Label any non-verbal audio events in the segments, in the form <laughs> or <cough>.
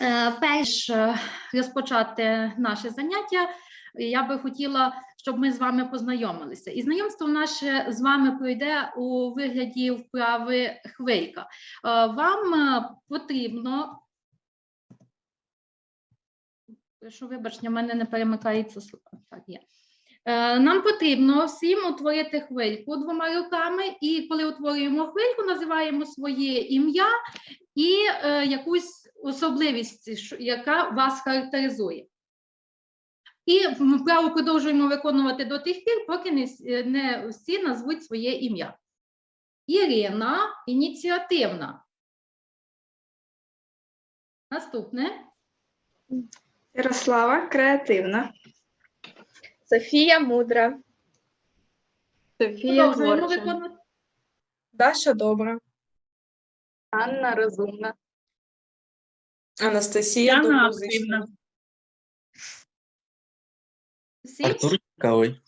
Е, Перш е, розпочати наше заняття, я би хотіла, щоб ми з вами познайомилися. І знайомство наше з вами пройде у вигляді вправи хвилька. Е, Вам потрібно. Прошу вибачення, в мене не перемикається. Так, є. Е, Нам потрібно всім утворити хвильку двома руками, і коли утворюємо хвильку, називаємо своє ім'я і е, якусь особливість, яка вас характеризує. І вправу продовжуємо виконувати до тих пір, поки е, не всі назвуть своє ім'я. Ірина ініціативна. Наступне. Ярослава креативна. Софія мудра. Софія Продовжуємо Даша добра. Анна розумна. Анастасія Яна доброзична. активна. Всі? Артур цікавий.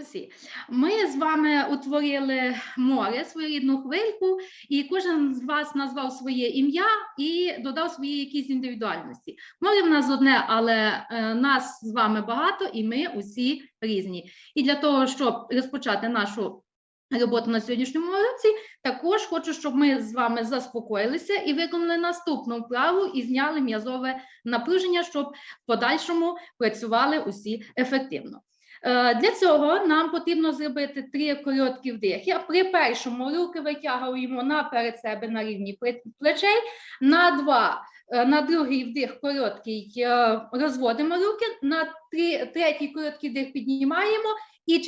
Усі. Ми з вами утворили море, своєрідну хвильку, і кожен з вас назвав своє ім'я і додав свої якісь індивідуальності. Море в нас одне, але е, нас з вами багато, і ми усі різні. І для того, щоб розпочати нашу роботу на сьогоднішньому уроці, також хочу, щоб ми з вами заспокоїлися і виконали наступну вправу і зняли м'язове напруження, щоб в подальшому працювали усі ефективно. Е, Для цього нам потрібно зробити три короткі вдихи. При першому руки витягуємо наперед себе на рівні плечей. На два, е, на другий вдих короткий е, розводимо руки. На три, третій короткий вдих піднімаємо і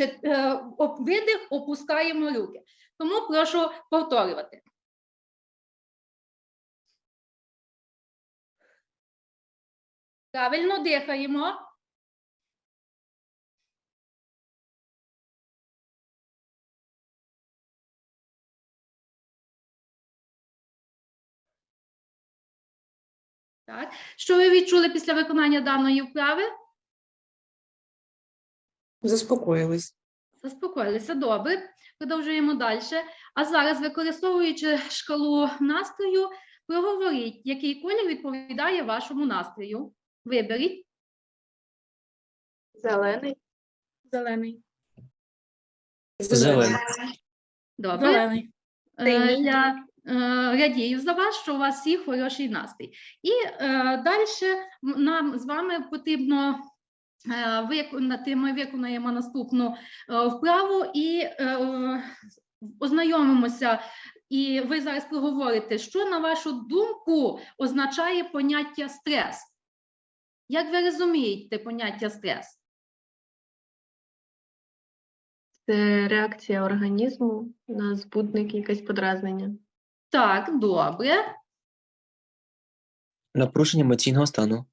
видих опускаємо руки. Тому прошу повторювати. Правильно дихаємо. Так. Що ви відчули після виконання даної вправи? Заспокоїлись. Заспокоїлися, добре. Продовжуємо далі. А зараз, використовуючи шкалу настрою, проговоріть, який колір відповідає вашому настрою. Виберіть. Зелений. Зелений. Зелений. Добре. Зелений. Е, Синій. Я е, радію за вас, що у вас всіх хороший настрій. І е, далі нам з вами потрібно е, виконати, ми виконаємо наступну е, вправу і е, ознайомимося. І ви зараз проговорите, що, на вашу думку, означає поняття стрес? Як ви розумієте поняття стрес? Це реакція організму на збудник, якесь подразнення. Так, добре. Напруження емоційного стану.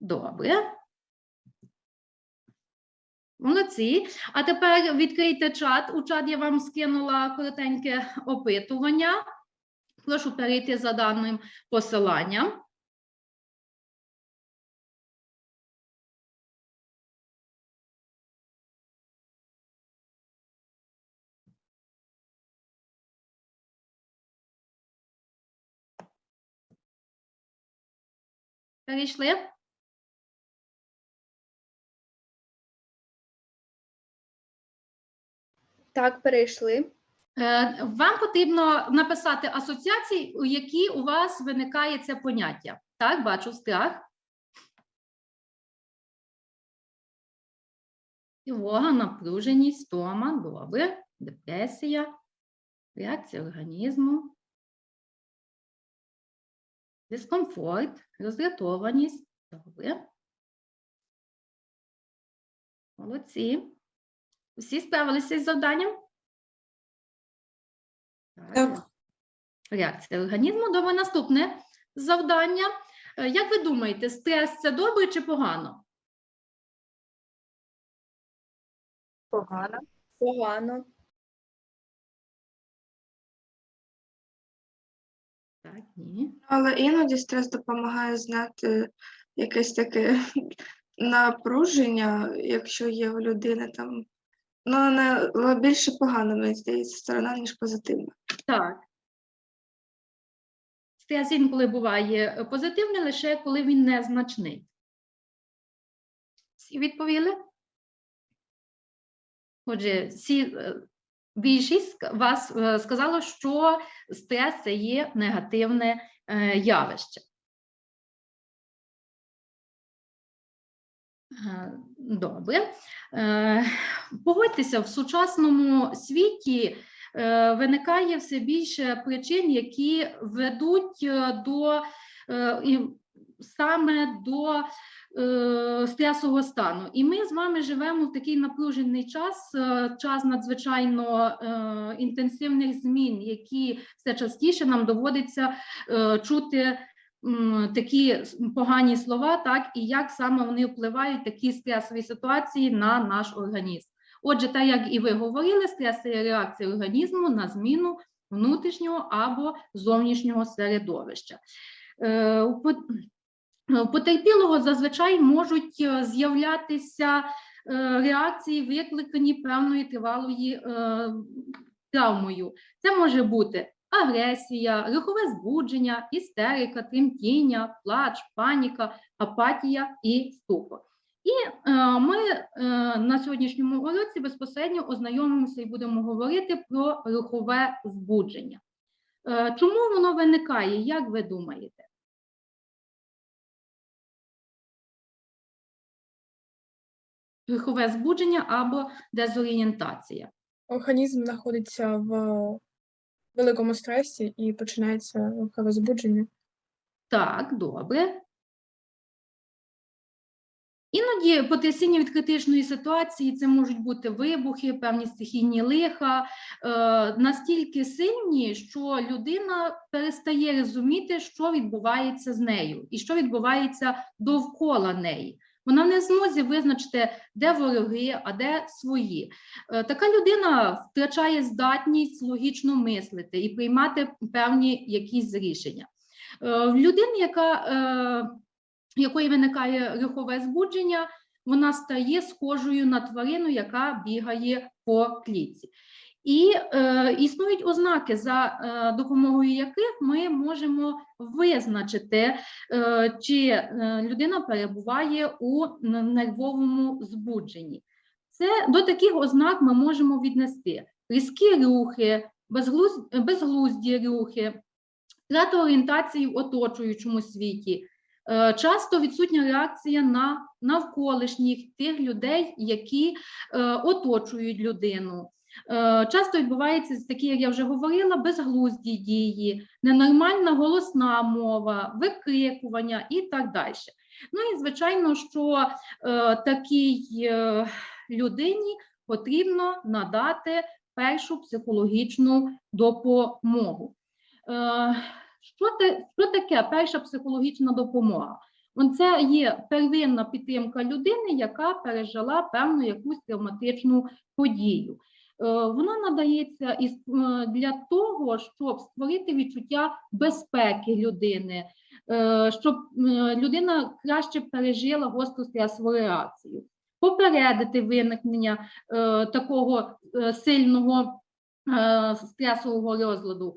Добре. Молодці. А тепер відкрийте чат. У чат я вам скинула коротеньке опитування. Прошу перейти за даним посиланням. Перейшли? Так, перейшли. Е, Вам потрібно написати асоціації, у які у вас виникає це поняття. Так, бачу страх. Тривога, напруженість, стома, добре, депресія, реакція організму, дискомфорт, роздратованість, добре. Молодці. Усі справилися із завданням? Так. Реакція організму. Добре, наступне завдання. Е, Як ви думаєте, стрес це добре чи погано? Погана. Погано. Так, ні. Але іноді стрес допомагає знати якесь таке <laughs> напруження, якщо є в людини там. Ну, не більше погано, мені здається, сторона, ніж позитивна. Так. Стрес інколи буває позитивний лише коли він незначний. Всі відповіли? Отже, всі, е, більшість вас е, сказало, що стрес це є негативне е, явище. Е, Добре. Погодьтеся, в сучасному світі виникає все більше причин, які ведуть до саме до е, стресового стану. І ми з вами живемо в такий напружений час, е, час надзвичайно е, інтенсивних змін, які все частіше нам доводиться е, чути такі погані слова, так і як саме вони впливають такі стресові ситуації на наш організм. Отже, так як і ви говорили, стрес є реакція організму на зміну внутрішнього або зовнішнього середовища. Е, потерпілого зазвичай можуть е, з'являтися е, реакції, викликані певною тривалою травмою. Це може бути агресія, рухове збудження, істерика, тремтіння, плач, паніка, апатія і ступор. І ми на сьогоднішньому уроці безпосередньо ознайомимося і будемо говорити про рухове збудження. Чому воно виникає, як ви думаєте? Рухове збудження або дезорієнтація. Організм знаходиться в великому стресі і починається рухове збудження. Так, добре. Іноді потрясіння від критичної ситуації це можуть бути вибухи, певні стихійні лиха, е, настільки сильні, що людина перестає розуміти, що відбувається з нею і що відбувається довкола неї. Вона не змозі визначити, де вороги, а де свої. Е, Така людина втрачає здатність логічно мислити і приймати певні якісь рішення. Е, В людини, яка, е, якої виникає рухове збудження, вона стає схожою на тварину, яка бігає по клітці. І е, існують ознаки, за е, допомогою яких ми можемо визначити, е, чи е, людина перебуває у нервовому збудженні. Це до таких ознак ми можемо віднести різкі рухи, безглуз, безглузді рухи, втрата орієнтації в оточуючому світі, е, часто відсутня реакція на навколишніх тих людей, які е, оточують людину. Е, Часто відбувається такі, як я вже говорила, безглузді дії, ненормальна голосна мова, викрикування і так далі. Ну і звичайно, що е, такій е, людині потрібно надати першу психологічну допомогу. Що, що таке перша психологічна допомога? Це є первинна підтримка людини, яка пережила певну якусь травматичну подію. Е, Вона надається е, для того, щоб створити відчуття безпеки людини, е, щоб людина краще пережила гостру стресову реакцію, попередити виникнення такого сильного стресового розладу.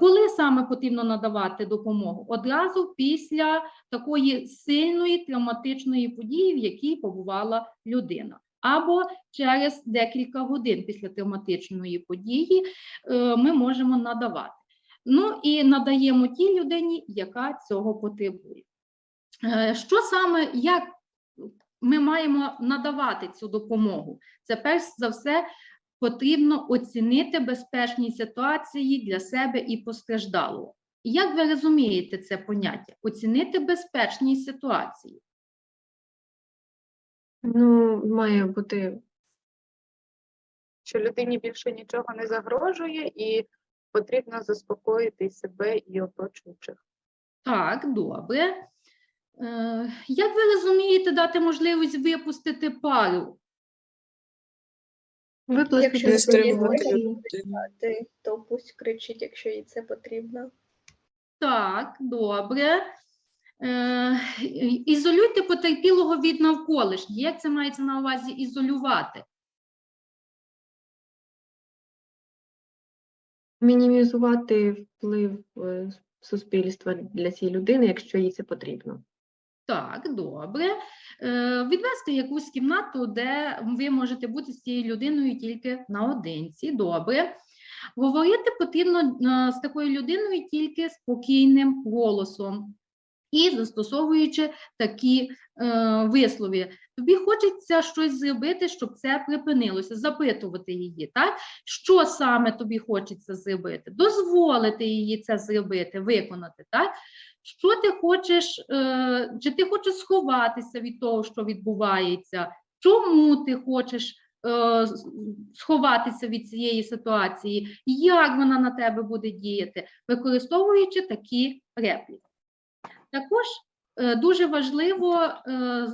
Коли саме потрібно надавати допомогу? Одразу після такої сильної травматичної події, в якій побувала людина, або через декілька годин після травматичної події е, ми можемо надавати. Ну і надаємо тій людині, яка цього потребує. Е, Що саме, як ми маємо надавати цю допомогу? Це перш за все потрібно оцінити безпечні ситуації для себе і постраждалого. Як ви розумієте це поняття? Оцінити безпечні ситуації. Ну, має бути Що людині більше нічого не загрожує, і потрібно заспокоїти себе і оточуючих. Так, добре. Е, як ви розумієте дати можливість випустити пару? Якщо свої стримувати то пусть кричить, якщо їй це потрібно. Так, добре. Е, ізолюйте потерпілого від навколишніх. Як це мається на увазі ізолювати? Мінімізувати вплив е, суспільства для цієї людини, якщо їй це потрібно. Так, добре. Е, відвести якусь кімнату, де ви можете бути з цією людиною тільки наодинці. Добре. Говорити потрібно е, з такою людиною тільки спокійним голосом і застосовуючи такі е, вислови. Тобі хочеться щось зробити, щоб це припинилося, запитувати її, так? Що саме тобі хочеться зробити? Дозволити її це зробити, виконати, так? Що ти хочеш, е, чи ти хочеш сховатися від того, що відбувається? Чому ти хочеш е, сховатися від цієї ситуації? Як вона на тебе буде діяти, використовуючи такі репліки? Також е, дуже важливо е,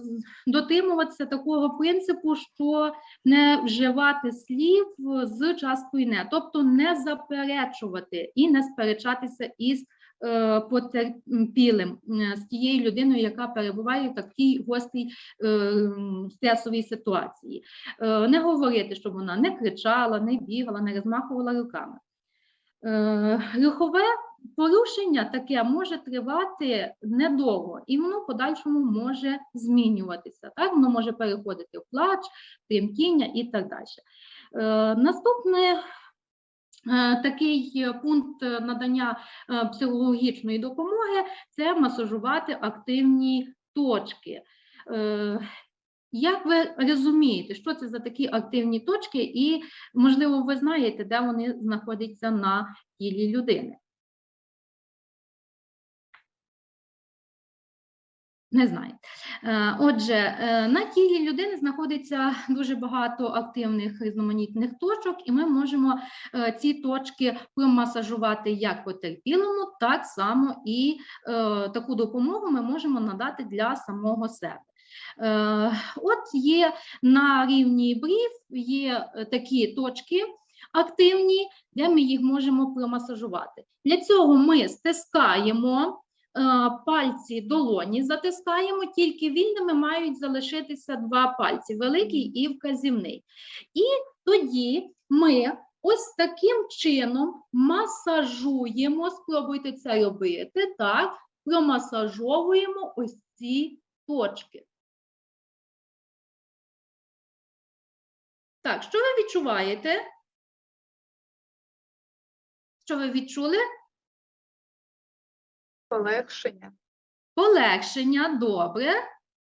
дотримуватися такого принципу, що не вживати слів з часткою не, тобто не заперечувати і не сперечатися із е, потерпілим, з тією людиною, яка перебуває в такій гострій стресовій ситуації. Не говорити, щоб вона не кричала, не бігала, не розмахувала руками. Е, Гріхове порушення таке може тривати недовго, і воно в подальшому може змінюватися. Так? Воно може переходити в плач, тремтіння і так далі. Е, Наступне Е, Такий пункт надання е, психологічної допомоги це масажувати активні точки. Е, Як ви розумієте, що це за такі активні точки, і, можливо, ви знаєте, де вони знаходяться на тілі людини? Не знаю. Е, Отже, е, на тілі людини знаходиться дуже багато активних різноманітних точок, і ми можемо е, ці точки промасажувати як потерпілому, так само і таку допомогу ми можемо надати для самого себе. От є на рівні брів, є такі точки активні, де ми їх можемо промасажувати. Для цього ми стискаємо пальці долоні, затискаємо, тільки вільними мають залишитися два пальці, великий і вказівний. І тоді ми ось таким чином масажуємо, спробуйте це робити, так, промасажовуємо ось ці точки. Так, що ви відчуваєте? Що ви відчули? Полегшення. Полегшення, добре.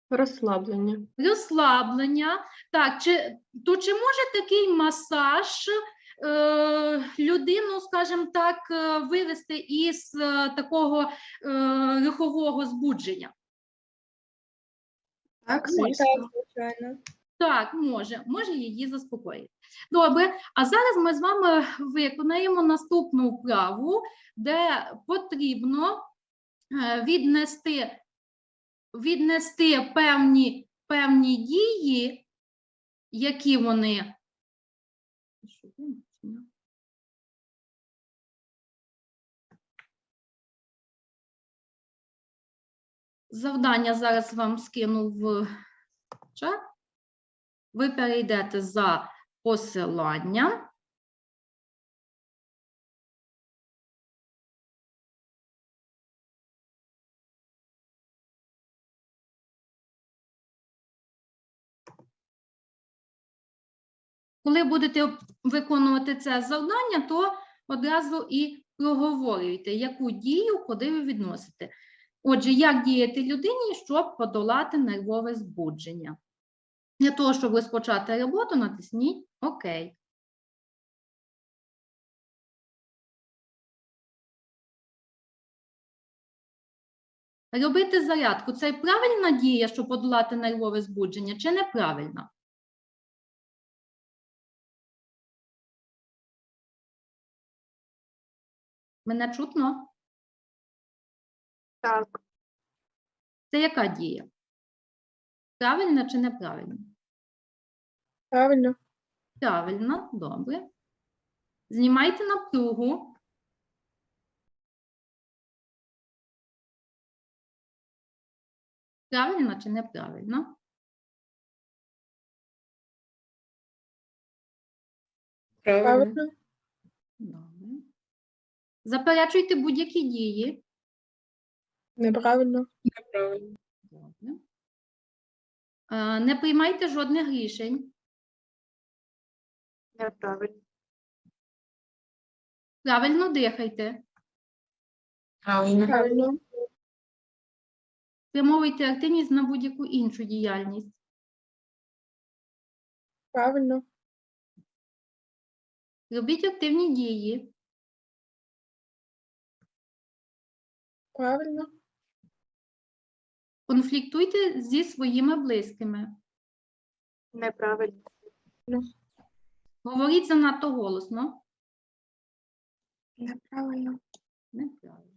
Розслаблення. Розслаблення. Так, чи, то чи може такий масаж е, людину, скажімо так, е, вивести із е, такого е, рухового збудження? Так, Може. звичайно. Так, може, може її заспокоїти. Добре, а зараз ми з вами виконаємо наступну вправу, де потрібно віднести, віднести певні, певні дії, які вони. Завдання зараз вам скину в чат. Ви перейдете за посиланням. Коли будете виконувати це завдання, то одразу і проговорюйте, яку дію куди ви відносите. Отже, як діяти людині, щоб подолати нервове збудження? Для того, щоб розпочати роботу, натисніть ОК. Робити зарядку це правильна дія, щоб подолати нервове збудження, чи неправильна? Мене чутно? Так, Це яка дія? Правильна чи неправильна? Правильно. Правильно, добре. Знімайте напругу. Правильно чи неправильно? Правильно. Добре. Заперечуйте будь-які дії. Неправильно. Добре. Е, Не приймайте жодних рішень. Неправильно. Правильно дихайте. Правильно. Правильно. Спрямовуйте активність на будь-яку іншу діяльність. Правильно. Робіть активні дії. Правильно. Конфліктуйте зі своїми близькими. Неправильно. Говоріть занадто голосно. Неправильно. Неправильно.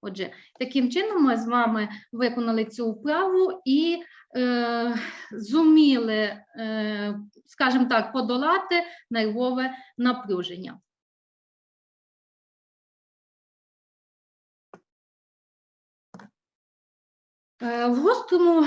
Отже, таким чином ми з вами виконали цю вправу і е, зуміли, е, скажімо так, подолати нервове напруження. В гострому е,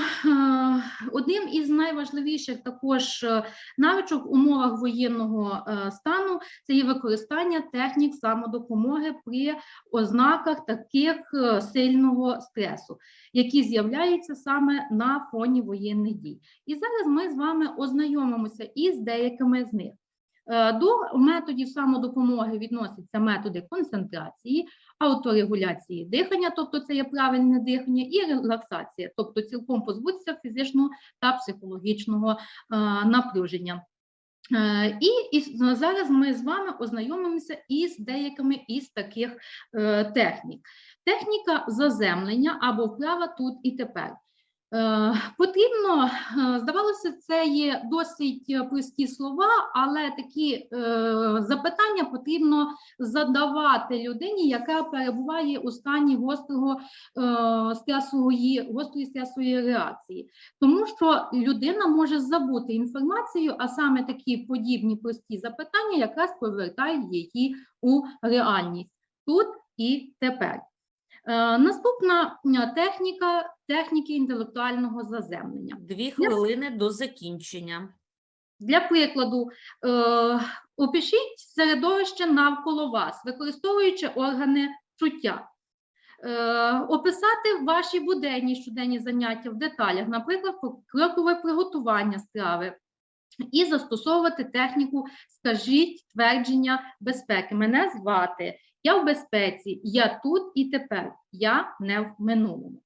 одним із найважливіших також е, навичок в умовах воєнного е, стану це є використання технік самодопомоги при ознаках таких е, сильного стресу, які з'являються саме на фоні воєнних дій. І зараз ми з вами ознайомимося із деякими з них. Е, До методів самодопомоги відносяться методи концентрації, ауторегуляції дихання, тобто це є правильне дихання, і релаксація, тобто цілком позбутися фізичного та психологічного е, напруження. Е, І, зараз ми з вами ознайомимося із деякими із таких технік. Техніка заземлення або вправа тут і тепер. Е, Потрібно, е, здавалося, це є досить е, прості слова, але такі запитання потрібно задавати людині, яка перебуває у стані гострого стресової, гострої стресової реакції. Тому що людина може забути інформацію, а саме такі подібні прості запитання якраз повертають її у реальність тут і тепер. Е, Наступна техніка техніки інтелектуального заземлення. Дві хвилини до закінчення. Для прикладу, е, опишіть середовище навколо вас, використовуючи органи чуття. Е, описати ваші буденні щоденні заняття в деталях, наприклад, крокове приготування страви, і застосовувати техніку «Скажіть твердження безпеки. Мене звати, я в безпеці, я тут і тепер, я не в минулому.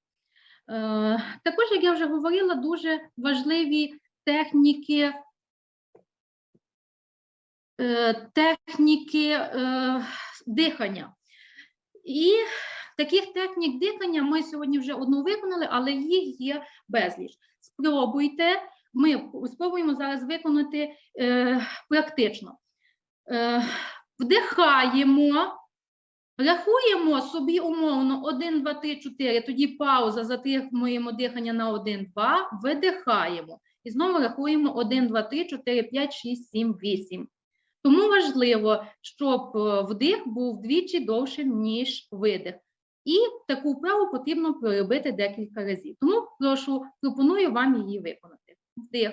Е, також, як я вже говорила, дуже важливі техніки е, техніки е, дихання. І таких технік дихання ми сьогодні вже одну виконали, але їх є безліч. Спробуйте, ми спробуємо зараз виконати е, практично. Е, вдихаємо, рахуємо собі умовно 1, 2, 3, 4, тоді пауза, затримуємо дихання на 1, 2, видихаємо. І знову рахуємо 1, 2, 3, 4, 5, 6, 7, 8. Тому важливо, щоб е, вдих був вдвічі довшим, ніж видих. І таку вправу потрібно проробити декілька разів. Тому прошу, пропоную вам її виконати. Вдих.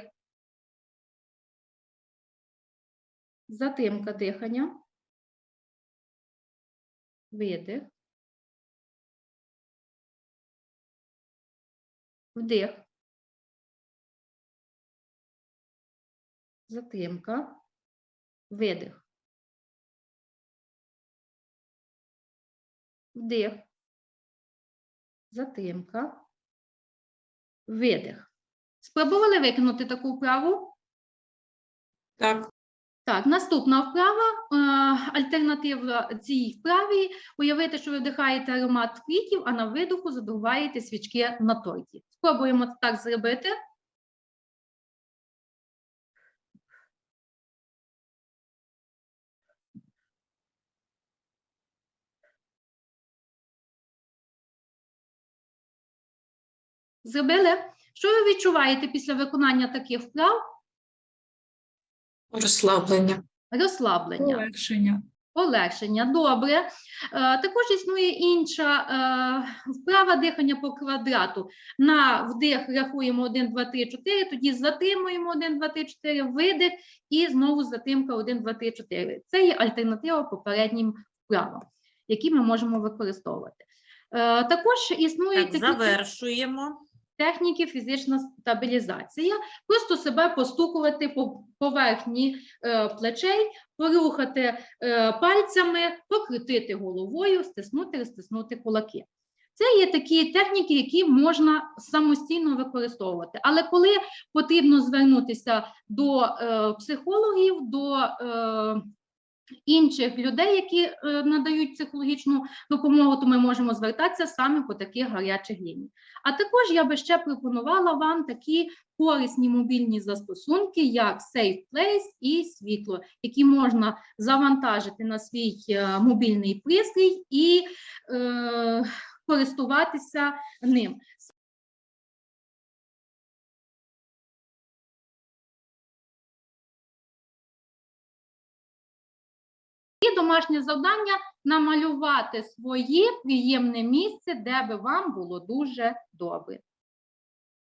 Затримка дихання. Видих. Вдих. Затримка. Видих. Вдих. Затримка. Видих. Спробували виконати таку вправу? Так. Так, наступна вправа, е, альтернатива цій вправі уявити, що ви вдихаєте аромат квітів, а на видоху задуваєте свічки на торті. Спробуємо так зробити. Зробили? Що ви відчуваєте після виконання таких вправ? Розслаблення. Розслаблення. Полегшення. Полегшення, добре. Е, також існує інша е, вправа дихання по квадрату. На вдих рахуємо 1, 2, 3, 4, тоді затримуємо 1, 2, 3, 4, видих і знову затримка 1, 2, 3, 4. Це є альтернатива попереднім вправам. які ми можемо використовувати. Е, Також існують Так, такі завершуємо. Техніки фізична стабілізація, просто себе постукувати по поверхні е, плечей, порухати е, пальцями, покрутити головою, стиснути, розтиснути кулаки. Це є такі техніки, які можна самостійно використовувати. Але коли потрібно звернутися до е, психологів, до е, інших людей, які е, надають психологічну допомогу, то ми можемо звертатися саме по таких гарячих ліній. А також я би ще пропонувала вам такі корисні мобільні застосунки, як SafePlace і світло, які можна завантажити на свій е, мобільний пристрій і е, користуватися ним. І домашнє завдання намалювати своє приємне місце, де би вам було дуже добре.